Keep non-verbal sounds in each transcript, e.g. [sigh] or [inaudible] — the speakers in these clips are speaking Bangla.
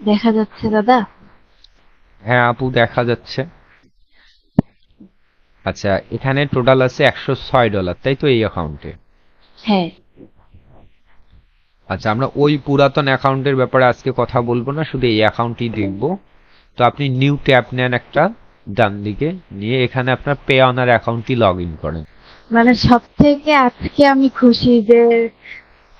দেখা যাচ্ছে দাদা? হ্যাঁ আপু দেখা যাচ্ছে। আচ্ছা এখানে টোটাল আছে একশো ছয় ডলার তাই তো এই অ্যাকাউন্টে হ্যাঁ। আচ্ছা আমরা ওই পুরাতন অ্যাকাউন্টের ব্যাপারে আজকে কথা বলব না শুধু এই অ্যাকাউন্টই দেখব। তো আপনি নিউ ট্যাব নেন একটা ডান দিকে নিয়ে এখানে আপনার পে অনার অ্যাকাউন্টটি লগ ইন করেন। মানে সব থেকে আজকে আমি খুশি যে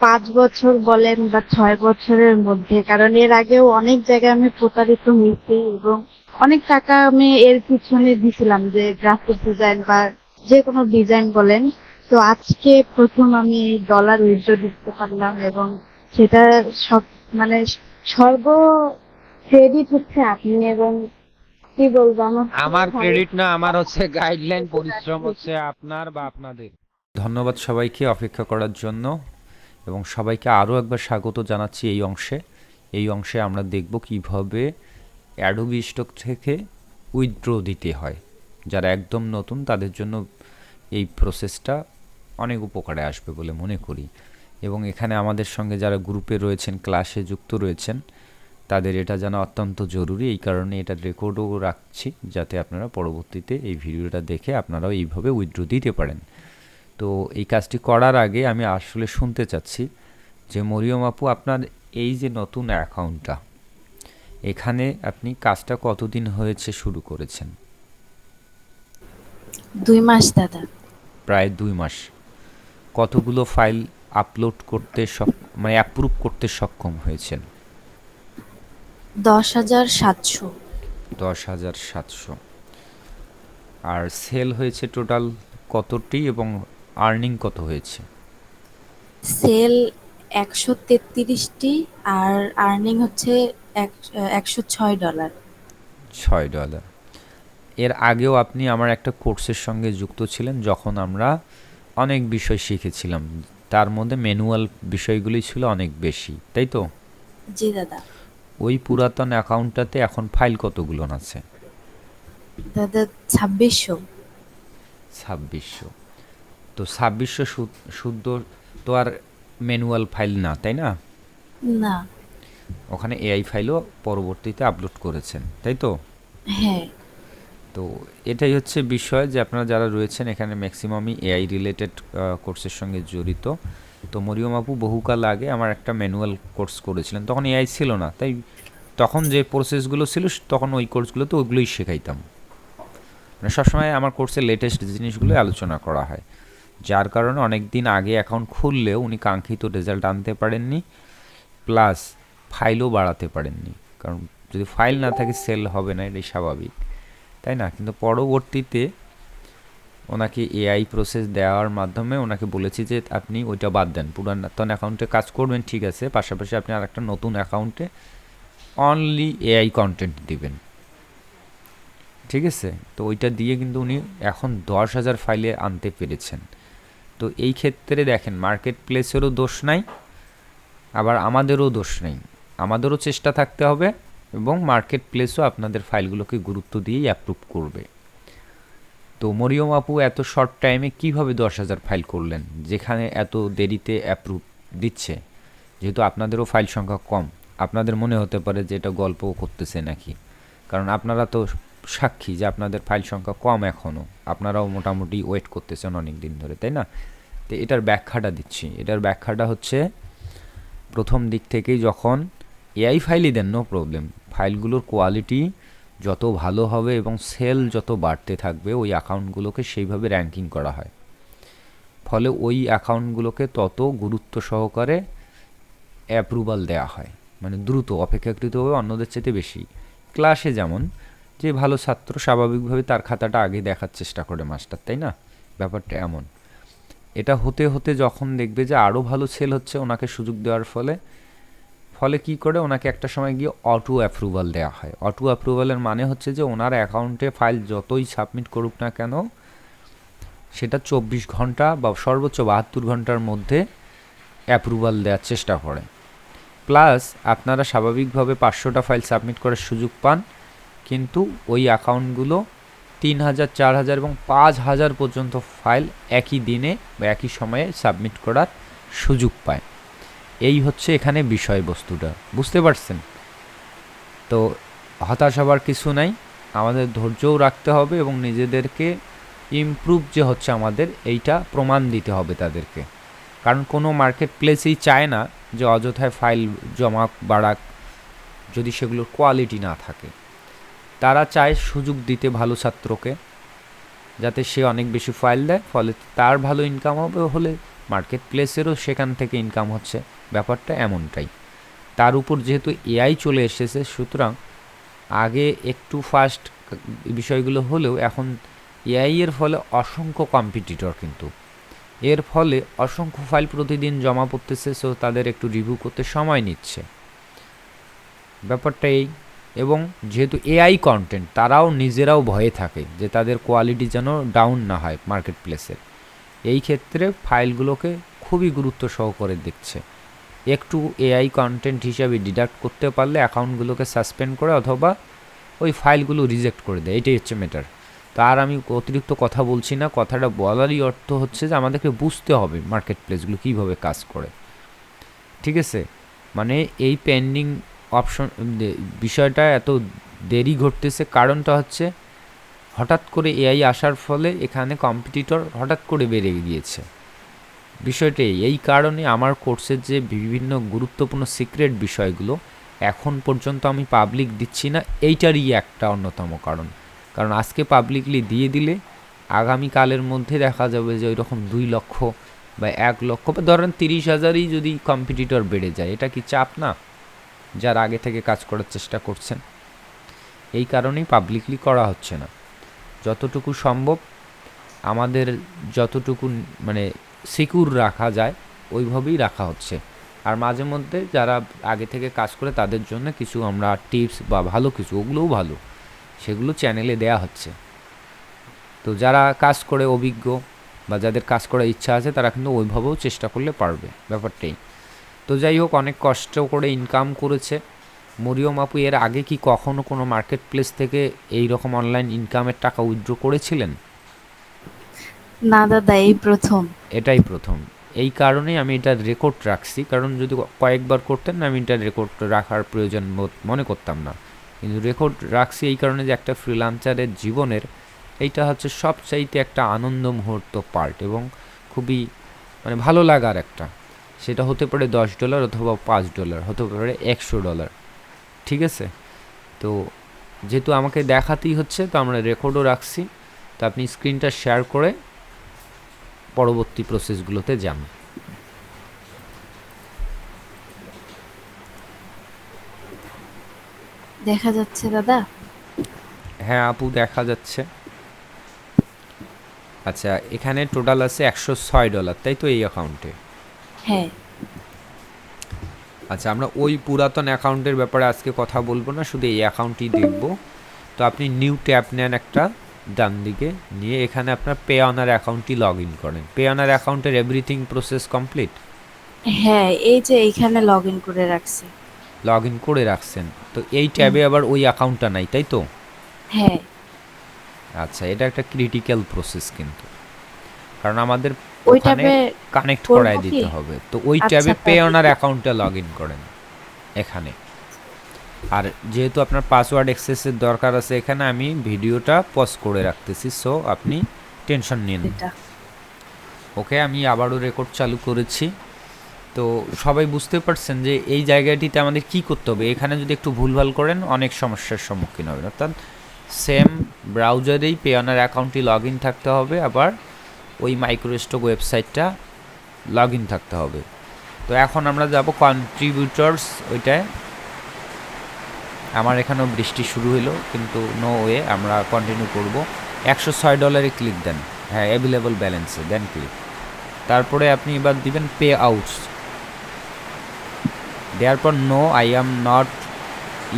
পাঁচ বছর বলেন বা ছয় বছরের মধ্যে। কারণ এর আগেও অনেক জায়গায় আমি প্রতারিত হয়েছি এবং অনেক টাকা আমি এর পিছনে দিছিলাম যে গ্রাফিক ডিজাইন বা যে কোনো ডিজাইন বলেন। তো আজকে প্রথম আমি ডলার উইথড্র দিতে পারলাম এবং সেটা সব মানে সর্ব ক্রেডিট হচ্ছে আপনি এবং কি বলব আমার আমার ক্রেডিট না আমার হচ্ছে গাইডলাইন [laughs] পরিশ্রম হচ্ছে আপনার বা আপনাদের। ধন্যবাদ সবাইকে অপেক্ষা করার জন্য। এবং সবাইকে আরও একবার স্বাগত জানাচ্ছি এই অংশে। এই অংশে আমরা দেখব কীভাবে অ্যাডোবি স্টক থেকে উইথড্র দিতে হয়। যারা একদম নতুন, তাদের জন্য এই প্রসেসটা অনেক উপকারে আসবে বলে মনে করি। এবং এখানে আমাদের সঙ্গে যারা গ্রুপে রয়েছেন ক্লাসে যুক্ত রয়েছেন, তাদের এটা জানা অত্যন্ত জরুরি। এই কারণে এটা রেকর্ডও রাখছি, যাতে আপনারা পরবর্তীতে এই ভিডিওটা দেখে আপনারাও এইভাবে উইথড্র দিতে পারেন। তো এই কাজটি করার আগে আমি আসলে শুনতে চাচ্ছি যে মরিয়ম আপু আপনার এই যে নতুন অ্যাকাউন্টটা এখানে আপনি কাজটা কতদিন হয়েছে শুরু করেছেন? দুই মাস দাদা। প্রায় দুই মাস। কতগুলো ফাইল আপলোড করতে মানে অ্যাপ্রুভ করতে সক্ষম হয়েছেন? দশ হাজার সাতশো। দশ হাজার সাতশো। আর সেল হয়েছে টোটাল কতটি এবং আর্নিং কত হয়েছে? সেল একশো তেত্রিশটি আর আর্নিং হচ্ছে একশো ছয় ডলার। ছয় ডলার। এর আগেও আপনি আমার একটা কোর্সের সঙ্গে যুক্ত ছিলেন যখন আমরা অনেক বিষয় শিখেছিলাম। তার মধ্যে ম্যানুয়াল বিষয়গুলি ছিল অনেক বেশি তাই তো? জি দাদা। ওই পুরাতন অ্যাকাউন্টটাতে এখন ফাইল কতগুলো আছে? দাদা ছাব্বিশশো। ছাব্বিশশো। তো ছাব্বিশশো শুদ্ধ তো আর ম্যানুয়াল ফাইল না তাই না? না। ওখানে এআই ফাইলও পরবর্তীতে আপলোড করেছেন তাই তো? হ্যাঁ। তো এটাই হচ্ছে বিষয় যে আপনারা যারা রয়েছেন এখানে ম্যাক্সিমামই এআই রিলেটেড কোর্সের সঙ্গে জড়িত। তো মরিয়ম আপু বহুকাল আগে আমার একটা ম্যানুয়াল কোর্স করেছিলেন তখন এআই ছিল না তাই তখন যে প্রসেসগুলো ছিল তখন ওই কোর্সগুলোতে ওইগুলোই শেখাইতাম। মানে সবসময় আমার কোর্সে লেটেস্ট জিনিসগুলো আলোচনা করা হয়। যার কারণে অনেক দিন আগে অ্যাকাউন্ট খুললেও উনি কাঙ্ক্ষিত রেজাল্ট আনতে পারেননি প্লাস ফাইলও বাড়াতে পারেননি। কারণ যদি ফাইল না থাকে সেল হবে না, এটাই স্বাভাবিক। তাই না? কিন্তু পরবর্তীতে ওনাকে এআই প্রসেস দেওয়ার মাধ্যমে ওনাকে বলেছি যে, আপনি ওইটা বাদ দেন। পুরাতন অ্যাকাউন্টে কাজ করবেন, ঠিক আছে। পাশাপাশি আপনি আর একটা নতুন অ্যাকাউন্টে অনলি এআই কন্টেন্ট দিবেন। ঠিক আছে? তো ওইটা দিয়ে কিন্তু উনি এখন দশ হাজার ফাইলে আনতে পেরেছেন। তো এই ক্ষেত্রে দেখেন মার্কেট প্লেসেরও দোষ নাই, আবার আমাদেরও দোষ নেই। আমাদেরও চেষ্টা থাকতে হবে এবং মার্কেট প্লেসও আপনাদের ফাইলগুলোকে গুরুত্ব দিয়েই অ্যাপ্রুভ করবে। তো মরিয়ম আপু, এত শর্ট টাইমে কীভাবে দশ হাজার ফাইল করলেন? যেখানে এত দেরিতে অ্যাপ্রুভ দিচ্ছে? যেহেতু আপনাদেরও ফাইল সংখ্যা কম, আপনাদের মনে হতে পারে যে এটা গল্প করতেছে নাকি? কারণ আপনারা তো সাক্ষী যে আপনাদের ফাইল সংখ্যা কম এখনও আপনারাও মোটামুটি ওয়েট করতেছেন অনেক দিন ধরে, তাই না? তো এটার ব্যাখ্যাটা দিচ্ছি। এটার ব্যাখ্যাটা হচ্ছে, প্রথম দিক থেকেই যখন এআই ফাইলই দেন নো প্রবলেম ফাইলগুলোর কোয়ালিটি যত ভালো হবে এবং সেল যত বাড়তে থাকবে, ওই অ্যাকাউন্টগুলোকে সেইভাবে র্যাঙ্কিং করা হয়। ফলে ওই অ্যাকাউন্টগুলোকে তত গুরুত্ব সহকারে অ্যাপ্রুভাল দেওয়া হয়। মানে দ্রুত, অপেক্ষাকৃতভাবে অন্যদের চেয়ে বেশি। ক্লাসে যেমন যে ভালো ছাত্র স্বাভাবিকভাবে তার খাতাটা আগে দেখার চেষ্টা করে মাস্টার, তাই না? ব্যাপারটা এমন। এটা হতে হতে যখন দেখবে যে আরও ভালো সেল হচ্ছে ওনাকে সুযোগ দেওয়ার ফলে ফলে কি করে? ওনাকে একটা সময় গিয়ে অটো অ্যাপ্রুভাল দেওয়া হয়। অটো অ্যাপ্রুভালের মানে হচ্ছে যে ওনার অ্যাকাউন্টে ফাইল যতই সাবমিট করুক না কেন, সেটা চব্বিশ ঘণ্টা বা সর্বোচ্চ বাহাত্তর ঘণ্টার মধ্যে অ্যাপ্রুভাল দেওয়ার চেষ্টা করে। প্লাস আপনারা স্বাভাবিকভাবে পাঁচশোটা ফাইল সাবমিট করার সুযোগ পান। কিন্তু ওই অ্যাকাউন্টগুলো তিন হাজার, চার হাজার এবং পাঁচ হাজার পর্যন্ত ফাইল একই দিনে বা একই সময়ে সাবমিট করার সুযোগ পায়। এই হচ্ছে এখানে বিষয়বস্তুটা, বুঝতে পারছেন? তো হতাশ হবার কিছু নাই, আমাদের ধৈর্যও রাখতে হবে এবং নিজেদেরকে ইমপ্রুভ যে হচ্ছে আমাদের, এইটা প্রমাণ দিতে হবে তাদেরকে। কারণ কোনো মার্কেট প্লেসেই চায় না যে অযথায় ফাইল জমা বাড়াক যদি সেগুলোর কোয়ালিটি না থাকে। তারা চায় সুযোগ দিতে ভালো ছাত্রকে, যাতে সে অনেক বেশি ফাইল দেয়, ফলে তার ভালো ইনকাম হবে হলে মার্কেট প্লেসেরও সেখান থেকে ইনকাম হচ্ছে। ব্যাপারটা এমনটাই। তার উপর যেহেতু এআই চলে এসেছে, সুতরাং আগে একটু ফাস্ট বিষয়গুলো হলেও এখন এআই এর ফলে অসংখ্য কম্পিটিটর কিন্তু। এর ফলে অসংখ্য ফাইল প্রতিদিন জমা পড়তেছে সো তাদের একটু রিভিউ করতে সময় নিচ্ছে। ব্যাপারটা এই। এবং যেহেতু এআই কন্টেন্ট তারাও নিজেরাও ভয়ে থাকে যে তাদের কোয়ালিটি যেন ডাউন না হয় মার্কেট প্লেসের এই ক্ষেত্রে ফাইলগুলোকে খুবই গুরুত্ব সহকারে দেখছে। একটু এআই কন্টেন্ট হিসাবে ডিডাক্ট করতে পারলে অ্যাকাউন্টগুলোকে সাসপেন্ড করে অথবা ওই ফাইলগুলো রিজেক্ট করে দেয়, এটাই হচ্ছে ম্যাটার তো আর আমি অতিরিক্ত কথা বলছি না, কথাটা বলারই অর্থ হচ্ছে যে আমাদেরকে বুঝতে হবে মার্কেট প্লেসগুলো কীভাবে কাজ করে। ঠিক আছে? মানে এই পেন্ডিং অপশন বিষয়টা এত দেরি ঘটতেছে, কারণটা হচ্ছে হঠাৎ করে এআই আসার ফলে এখানে কম্পিটিটর হঠাৎ করে বেড়ে গিয়েছে। বিষয়টা এই কারণে আমার কোর্সের যে বিভিন্ন গুরুত্বপূর্ণ সিক্রেট বিষয়গুলো এখন পর্যন্ত আমি পাবলিক দিচ্ছি না, এইটারই একটা অন্যতম কারণ। কারণ আজকে পাবলিকলি দিয়ে দিলে আগামীকালের মধ্যে দেখা যাবে যে ওই রকম দুই লক্ষ বা এক লক্ষ বা ধরেন তিরিশ হাজারই যদি কম্পিটিটর বেড়ে যায়, এটা কি চাপ না? যার আগে থেকে কাজ করার চেষ্টা করছেন। এই কারণেই পাবলিকলি করা হচ্ছে না। যতটুকু সম্ভব আমাদের যতটুকু মানে সিকিউর রাখা যায়, ওইভাবেই রাখা হচ্ছে। আর মাঝে মধ্যে যারা আগে থেকে কাজ করে তাদের জন্য কিছু আমরা টিপস বা ভালো কিছু, ওগুলোও ভালো, সেগুলো চ্যানেলে দেয়া হচ্ছে। তো যারা কাজ করে অভিজ্ঞ বা যাদের কাজ করার ইচ্ছা আছে তারা কিন্তু ওইভাবেও চেষ্টা করলে পারবে, ব্যাপারটাই। তো যাই হোক অনেক কষ্ট করে ইনকাম করেছে। মরিয়ম আপু এর আগে কি কখনো কোনো মার্কেট প্লেস থেকে এই রকম অনলাইন ইনকামের টাকা উইথড্র করেছিলেন? না দাদা এই প্রথম। এটাই প্রথম। এই কারণেই আমি এটা রেকর্ড রাখছি। কারণ যদি কয়েকবার করতেন না আমি এটা রেকর্ড রাখার প্রয়োজন মনে করতাম না। কিন্তু রেকর্ড রাখছি এই কারণে যে একটা ফ্রিলান্সারের জীবনের এইটা হচ্ছে সবচাইতে একটা আনন্দ মুহূর্ত পার্ট এবং খুবই মানে ভালো লাগার একটা। সেটা হতে পারে দশ ডলার অথবা পাঁচ ডলার হতে পারে একশো ডলার। ঠিক আছে? তো যেহেতু আমাকে দেখাতেই হচ্ছে তো আমরা রেকর্ডও রাখছি। তো আপনি স্ক্রিনটা শেয়ার করে পরবর্তী প্রসেসগুলোতে যান। দেখা যাচ্ছে দাদা? হ্যাঁ আপু দেখা যাচ্ছে। আচ্ছা এখানে টোটাল আছে একশো ছয় ডলার তাই তো এই অ্যাকাউন্টে হ্যাঁ। আচ্ছা আমরা ওই পুরাতন অ্যাকাউন্টের ব্যাপারে আজকে কথা বলব না শুধু এই অ্যাকাউন্টই দেখব। তো আপনি নিউ ট্যাব নেন একটা ডান দিকে নিয়ে এখানে আপনার পে অনার অ্যাকাউন্টটি লগ ইন করেন। পে অনার অ্যাকাউন্টের এভরিথিং প্রসেস কমপ্লিট? হ্যাঁ এই যে এখানে লগ ইন করে রাখছি। লগ ইন করে রাখছেন। তো এই ট্যাবে আবার ওই অ্যাকাউন্টটা নাই তাই তো? হ্যাঁ। আচ্ছা এটা একটা ক্রিটিক্যাল প্রসেস কিন্তু। কারণ আমাদের ওই ট্যাবে কানেক্ট করায় দিতে হবে। তো ওই আচ্ছা, ট্যাবে পে অনার অ্যাকাউন্টটা লগ ইন করেন এখানে। আর যেহেতু আপনার পাসওয়ার্ড অ্যাক্সেসের দরকার আছে এখানে আমি ভিডিওটা পজ করে রাখতেছি সো আপনি টেনশন নিন ওকে আমি আবারও রেকর্ড চালু করেছি। তো সবাই বুঝতে পারছেন যে এই জায়গাটিতে আমাদের কি করতে হবে? এখানে যদি একটু ভুলভাল করেন অনেক সমস্যার সম্মুখীন হবেন। অর্থাৎ সেম ব্রাউজারেই পেয়নার অ্যাকাউন্টটি লগ ইন থাকতে হবে আবার ওই মাইক্রোস্টক ওয়েবসাইটটা লগ ইন থাকতে হবে। তো এখন আমরা যাব কন্ট্রিবিউটরস ওইটায়। আমার এখানেও বৃষ্টি শুরু হলো, কিন্তু নো ওয়ে আমরা কন্টিনিউ করব। একশো ছয় ডলারে ক্লিক দেন। হ্যাঁ অ্যাভেলেবল ব্যালেন্সে দেন ক্লিক তারপরে আপনি এবার দিবেন পে আউটস দেওয়ার পর no I am not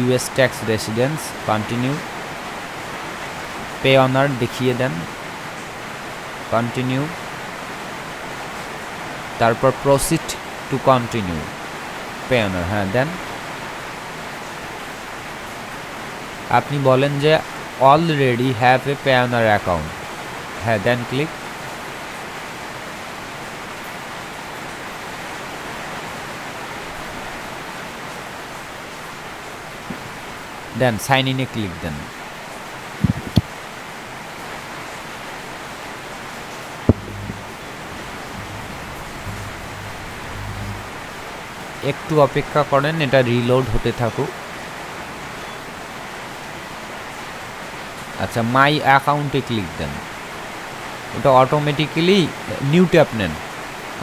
US tax residence continue Payoneer দেখিয়ে দেন। কন্টিনিউ তারপর proceed to continue Payoneer হ্যাঁ দেন আপনি বলেন যে already have a Payoneer account হ্যাঁ দেন ক্লিক দেন সাইন ইনে ক্লিক দেন একটু অপেক্ষা করেন, এটা রিলোড হতে থাকুক। আচ্ছা মাই অ্যাকাউন্টে ক্লিক দেন। ওটা অটোমেটিক্যালি নিউ ট্যাপ নেন।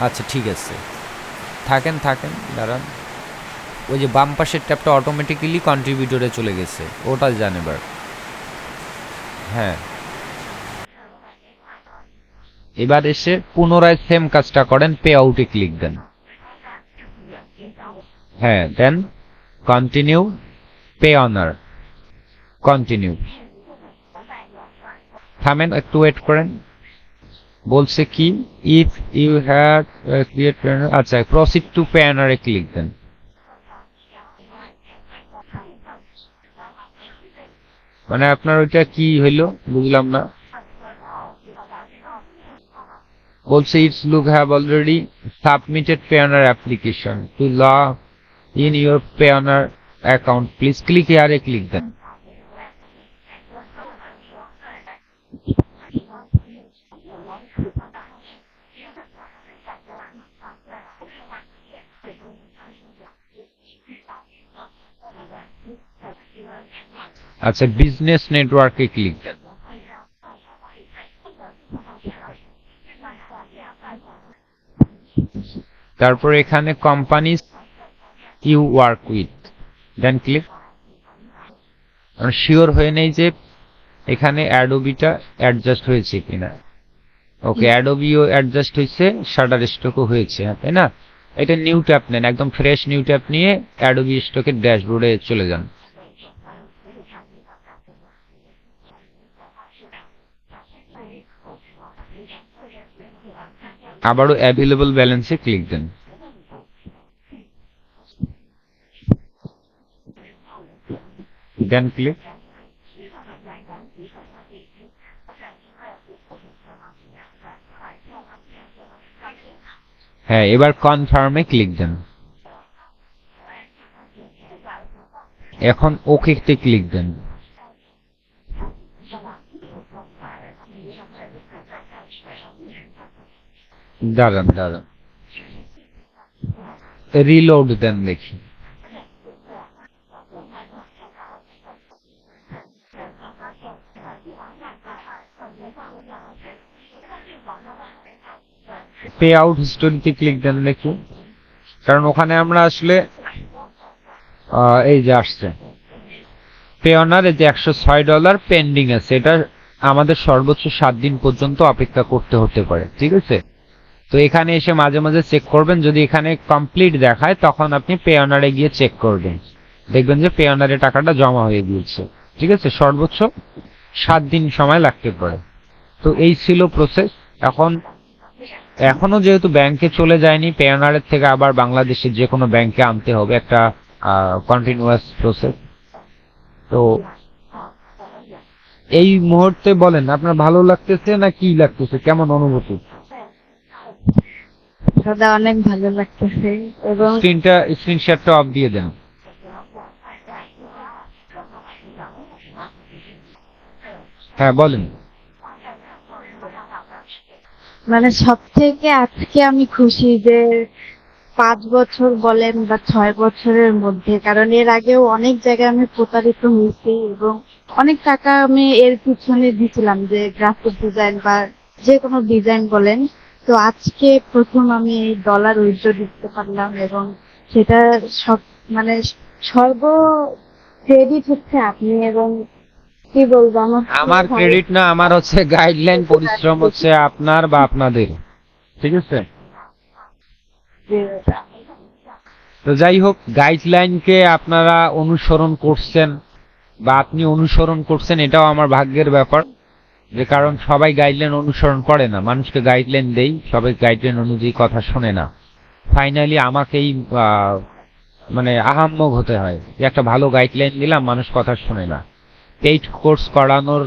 আচ্ছা ঠিক আছে। থাকেন থাকেন, দাঁড়ান। ওই যে বাম পাশের ট্যাপটা অটোমেটিক্যালি কন্ট্রিবিউটরে চলে গেছে। ওটা যান এবার। হ্যাঁ। এবার এসে পুনরায় সেম কাজটা করেন পে আউটে ক্লিক দেন। হ্যাঁ দেন কন্টিনিউ পে অনার কন্টিনিউ থামেন, একটু ওয়েট করেন। বলছে কি ইফ ইউ হ্যাভ ক্রিয়েট আচ্ছা প্রসিড টু পে অনারে ক্লিক দেন মানে আপনার ওইটা কি হইল, বুঝলাম না। বলছে it's look have already submitted Payoneer application to log in your Payoneer account please click হিয়ারে click দেন আচ্ছা বিজনেস নেটওয়ার্কে ক্লিক দেন তারপর এখানে কোম্পানিজ ইউ ওয়ার্ক উইথ দেন ক্লিক শিওর হয়ে নেই যে এখানে অ্যাডোবিটা অ্যাডজাস্ট হয়েছে কিনা। ওকে অ্যাডোবিও অ্যাডজাস্ট হয়েছে শাটার স্টকও হয়েছে হ্যাঁ, তাই না? এটা নিউ ট্যাপ নেন একদম ফ্রেশ নিউ ট্যাপ নিয়ে অ্যাডোবি স্টকের ড্যাশবোর্ডে চলে যান। আবারও অ্যাভেলেবল ব্যালেন্সে ক্লিক দেন। দেন ক্লিক হ্যাঁ এবার কনফার্মে ক্লিক দেন। এখন ওকেতে ক্লিক দেন। দাঁড়ান দাঁড়ান। রিলোড দেন দেখি। পে আউট হিস্টোরিতে ক্লিক দেন দেখি। কারণ ওখানে আমরা আসলে এই যে আসছে। পে অনার এই যে একশো ছয় ডলার পেন্ডিং আছে। এটা আমাদের সর্বোচ্চ সাত দিন পর্যন্ত অপেক্ষা করতে হতে পারে, ঠিক আছে? তো এখানে এসে মাঝে মাঝে চেক করবেন। যদি এখানে কমপ্লিট দেখায়, তখন আপনি পে অনারে গিয়ে চেক করবেন। দেখবেন যে পে অনারে টাকাটা জমা হয়ে গিয়েছে, ঠিক আছে? সর্বোচ্চ সাত দিন সময় লাগতে পারে। তো এই ছিল প্রসেস এখন এখনও যেহেতু ব্যাংকে চলে যায়নি পে থেকে আবার বাংলাদেশের যে কোনো ব্যাংকে আনতে হবে একটা কন্টিনিউয়াস প্রসেস তো এই মুহূর্তে বলেন আপনার ভালো লাগতেছে না কি লাগতেছে? কেমন অনুভূতি? দাদা অনেক ভালো লাগতেছে। এবং স্ক্রিনটা স্ক্রিন শেয়ারটা অফ দিয়ে দেন। হ্যাঁ বলেন। মানে সব থেকে আজকে আমি খুশি যে পাঁচ বছর বলেন বা ছয় বছরের মধ্যে, কারণ এর আগেও অনেক জায়গায় আমি প্রতারিত হয়েছি এবং অনেক টাকা আমি এর পিছনে দিছিলাম যে গ্রাফিক ডিজাইন বা যে কোনো ডিজাইন বলেন। তো আজকে প্রথম আমি এই ডলার উইথড্র দিতে পারলাম এবং সেটা সব মানে সর্ব ক্রেডিট হচ্ছে আপনি এবং কি বলব আমার আমার ক্রেডিট না আমার হচ্ছে গাইডলাইন [laughs] পরিশ্রম হচ্ছে আপনার বা আপনাদের। ঠিক আছে? তো যাই হোক গাইডলাইনকে আপনারা অনুসরণ করছেন বা আপনি অনুসরণ করছেন এটাও আমার ভাগ্যের ব্যাপার। যে কারণ সবাই গাইডলাইন অনুসরণ করে না মানুষকে গাইডলাইন দেই সবাই গাইডলাইন অনুযায়ী কথা শোনে না। ফাইনালি আমাকেই মানে আহাম্মক হতে হয়। যে একটা ভালো গাইডলাইন দিলাম মানুষ কথা শোনে না। পেইড কোর্স করানোর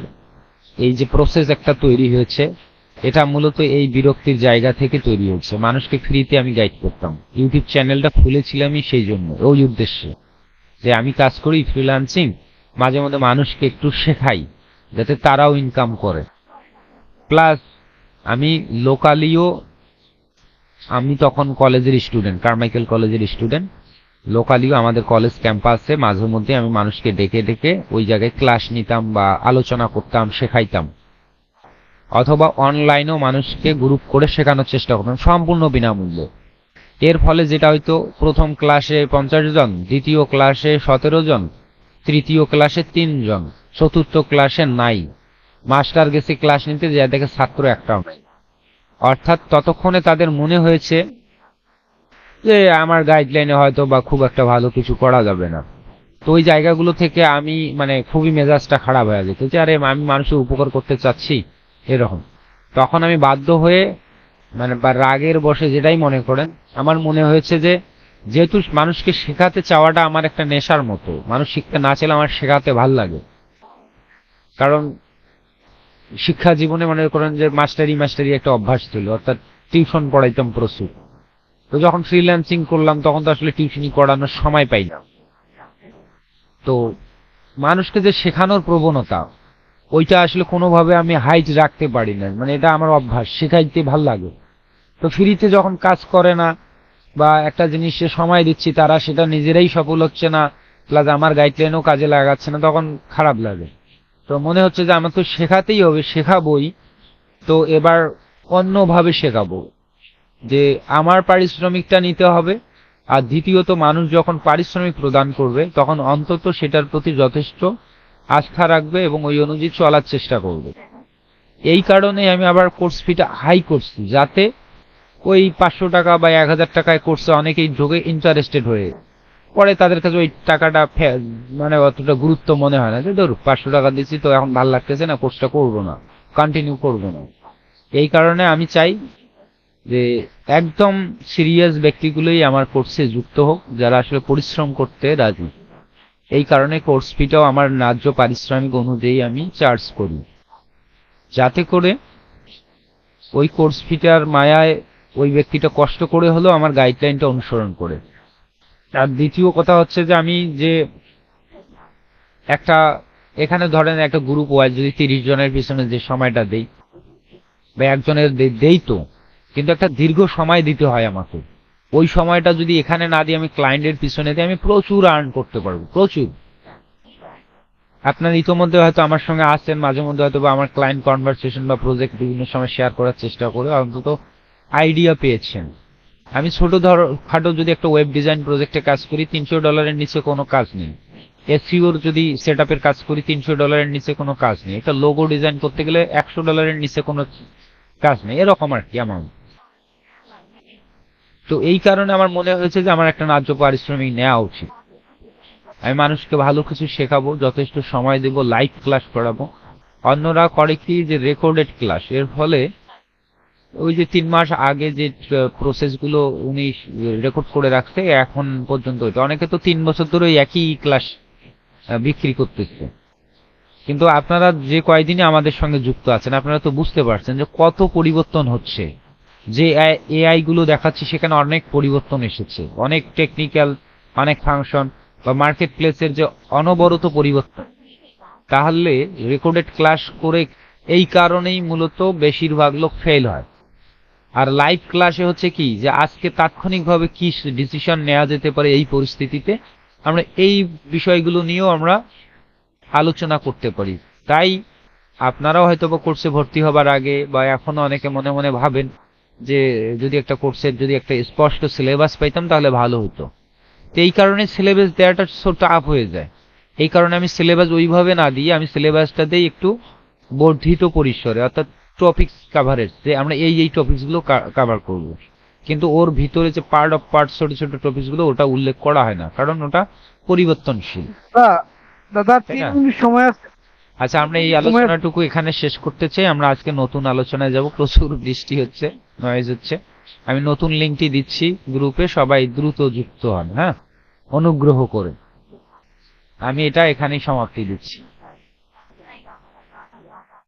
এই যে প্রসেস একটা তৈরি হয়েছে, এটা মূলত এই বিরক্তির জায়গা থেকে তৈরি হয়েছে। মানুষকে ফ্রিতে আমি গাইড করতাম। ইউটিউব চ্যানেলটা খুলেছিলামই সেই জন্য, ওই উদ্দেশ্যে। যে আমি কাজ করি ফ্রিল্যান্সিং মাঝে মধ্যে মানুষকে একটু শেখাই, যাতে তারাও ইনকাম করে। প্লাস আমি লোকালিও আমি তখন কলেজের স্টুডেন্ট কারমাইকেল কলেজের স্টুডেন্ট লোকালিও আমাদের কলেজ ক্যাম্পাসে মাঝে মধ্যে আমি মানুষকে ডেকে ডেকে ওই জায়গায় ক্লাস নিতাম বা আলোচনা করতাম, শেখাইতাম। অথবা অনলাইনেও মানুষকে গ্রুপ করে শেখানোর চেষ্টা করতাম, সম্পূর্ণ বিনামূল্যে। এর ফলে যেটা হয়তো প্রথম ক্লাসে পঞ্চাশ জন, দ্বিতীয় ক্লাসে সতেরো জন, তৃতীয় ক্লাসে তিনজন চতুর্থ ক্লাসে নাই। মাস্টার গেছে ক্লাস নিতে, যা দেখে ছাত্র একটাও নাই। অর্থাৎ ততক্ষণে তাদের মনে হয়েছে যে আমার গাইডলাইনে হয়তো বা খুব একটা ভালো কিছু করা যাবে না। তো ওই জায়গাগুলো থেকে আমি মানে খুবই মেজাজটা খারাপ হয়ে যেত যে, আরে, আমি মানুষের উপকার করতে চাচ্ছি। এরকম। তখন আমি বাধ্য হয়ে মানে বা রাগের বসে যেটাই মনে করেন, আমার মনে হয়েছে যে, যেহেতু মানুষকে শেখাতে চাওয়াটা আমার একটা নেশার মতো, মানুষ শিখতে না চাইলে আমার শেখাতে ভালো লাগে। কারণ শিক্ষা জীবনে মনে করেন যে মাস্টারি মাস্টারি একটা অভ্যাস ছিল, অর্থাৎ টিউশন পড়াইতাম প্রচুর। তো যখন ফ্রিল্যান্সিং করলাম, তখন তো আসলে টিউশনি করানোর সময় পাই না তো মানুষকে যে শেখানোর প্রবণতা, ওইটা আসলে কোনোভাবে আমি হাইট রাখতে পারি না। মানে এটা আমার অভ্যাস, শেখাইতে ভালো লাগে। তো ফ্রিতে যখন কাজ করে না, বা একটা জিনিসে সময় দিচ্ছি, তারা সেটা নিজেরাই সফল হচ্ছে না প্লাস আমার গাইডলাইনও কাজে লাগাচ্ছে না, তখন খারাপ লাগে। তো মনে হচ্ছে যে, আমার তো শেখাতেই হবে, শেখাবই। তো এবার অন্যভাবে শেখাবো। যে আমার পারিশ্রমিকটা নিতে হবে, আর দ্বিতীয়ত মানুষ যখন পারিশ্রমিক প্রদান করবে, তখন অন্তত সেটার প্রতি যথেষ্ট আস্থা রাখবে এবং ওই অনুযায়ী চলার চেষ্টা করবে। এই কারণে আমি আবার কোর্স ফিটা হাই করছি, যাতে ওই পাঁচশো টাকা বা এক হাজার টাকায় কোর্সে অনেকেই ঢোকে ইন্টারেস্টেড হয়ে। পরে তাদের কাছে ওই টাকাটা মানে অতটা গুরুত্ব মনে হয় না যে, ধর, পাঁচশো টাকা দিচ্ছি তো এখন ভালো লাগতেছে না কোর্সটা করব না কন্টিনিউ করব না। এই কারণে আমি চাই যে একদম সিরিয়াস ব্যক্তিগুলোই আমার কোর্সে যুক্ত হোক, যারা আসলে পরিশ্রম করতে রাজি। এই কারণে কোর্স ফিটাও আমার ন্যায্য পারিশ্রমিক অনুযায়ী আমি চার্জ করি। যাতে করে ওই কোর্স ফিটার মায়ায় ওই ব্যক্তিটা কষ্ট করে হলেও আমার গাইডলাইনটা অনুসরণ করে। আর দ্বিতীয় কথা হচ্ছে যে আমি যে একটা, এখানে ধরেন একটা গ্রুপ ওয়াইজ যদি তিরিশ জনের পিছনে যে সময়টা দেই, বা একজনের দেই তো কিন্তু একটা দীর্ঘ সময় দিতে হয় আমাকে। ওই সময়টা যদি এখানে না দিয়ে আমি ক্লায়েন্টের পিছনে দিই, আমি প্রচুর আর্ন করতে পারব, প্রচুর। আপনার ইতোমধ্যে হয়তো আমার সঙ্গে আসছেন, মাঝে মধ্যে হয়তো বা আমার ক্লায়েন্ট কনভারসেশন বা প্রজেক্ট বিভিন্ন সময় শেয়ার করার চেষ্টা করে অন্তত আইডিয়া পেয়েছেন। আমি ছোট ধর খাটো যদি একটা ওয়েব ডিজাইন প্রজেক্টে কাজ করি, তিনশো ডলারের নিচে কোনো কাজ নেই। এসিওর যদি সেট আপের কাজ করি, তিনশো ডলারের নিচে কোনো কাজ নেই। একটা লোগো ডিজাইন করতে গেলে একশো ডলারের নিচে কোনো কাজ নেই। এরকম আর কি অ্যামাউন্ট তো এই কারণে আমার মনে হয়েছে যে আমার একটা ন্যায্য পারিশ্রমিক নেওয়া উচিত। আমি মানুষকে ভালো কিছু শেখাবো, যথেষ্ট সময় দেব লাইভ ক্লাস করাবো। অন্যরা করে কি যে রেকর্ডেড ক্লাস এর ফলে ওই যে তিন মাস আগে যে প্রসেসগুলো উনি রেকর্ড করে রাখছে, এখন পর্যন্ত ওইটা অনেকে তো তিন বছর ধরে একই ক্লাস বিক্রি করতেছে। কিন্তু আপনারা যে কয়দিনে আমাদের সঙ্গে যুক্ত আছেন, আপনারা তো বুঝতে পারছেন যে কত পরিবর্তন হচ্ছে। যে এআই গুলো দেখাচ্ছি, সেখানে অনেক পরিবর্তন এসেছে। অনেক টেকনিক্যাল অনেক ফাংশন বা মার্কেট প্লেসের যে অনবরত পরিবর্তন। তাহলে রেকর্ডেড ক্লাস করে এই কারণেই মূলত বেশিরভাগ লোক ফেল হয়। আর লাইভ ক্লাসে হচ্ছে কি, যে আজকে তাৎক্ষণিকভাবে কি ডিসিশন নেওয়া যেতে পারে এই পরিস্থিতিতে, আমরা এই বিষয়গুলো নিয়েও আমরা আলোচনা করতে পারি। তাই আপনারাও হয়তো কোর্সে ভর্তি হবার আগে বা এখনও অনেকে মনে মনে ভাবেন যে যদি একটা কোর্সের যদি একটা স্পষ্ট সিলেবাস পাইতাম তাহলে ভালো হতো। তো এই কারণে সিলেবাস দেওয়াটা ছোট আপ হয়ে যায়। এই কারণে আমি সিলেবাস ওইভাবে না দিয়ে আমি সিলেবাসটা দিই একটু বর্ধিত পরিসরে অর্থাৎ টপিকস কাভারেজ যে আমরা এই এই টপিকসগুলো কাভার করব। কিন্তু ওর ভিতরে যে পার্ট অফ পার্ট ছোট ছোট টপিকসগুলো ওটা উল্লেখ করা হয় না কারণ ওটা পরিবর্তনশীল। দাদা দাদা তিন মিনিট সময় আছে। আচ্ছা আমরা এই আলোচনাটুকু এখানে শেষ করতে চাই। আমরা আজকে নতুন আলোচনায় যাব। প্রচুর বৃষ্টি হচ্ছে নয়েজ হচ্ছে। আমি নতুন লিঙ্কটি দিচ্ছি গ্রুপে সবাই দ্রুত যুক্ত হন হ্যাঁ? অনুগ্রহ করে। আমি এটা এখানেই সমাপ্তি দিচ্ছি।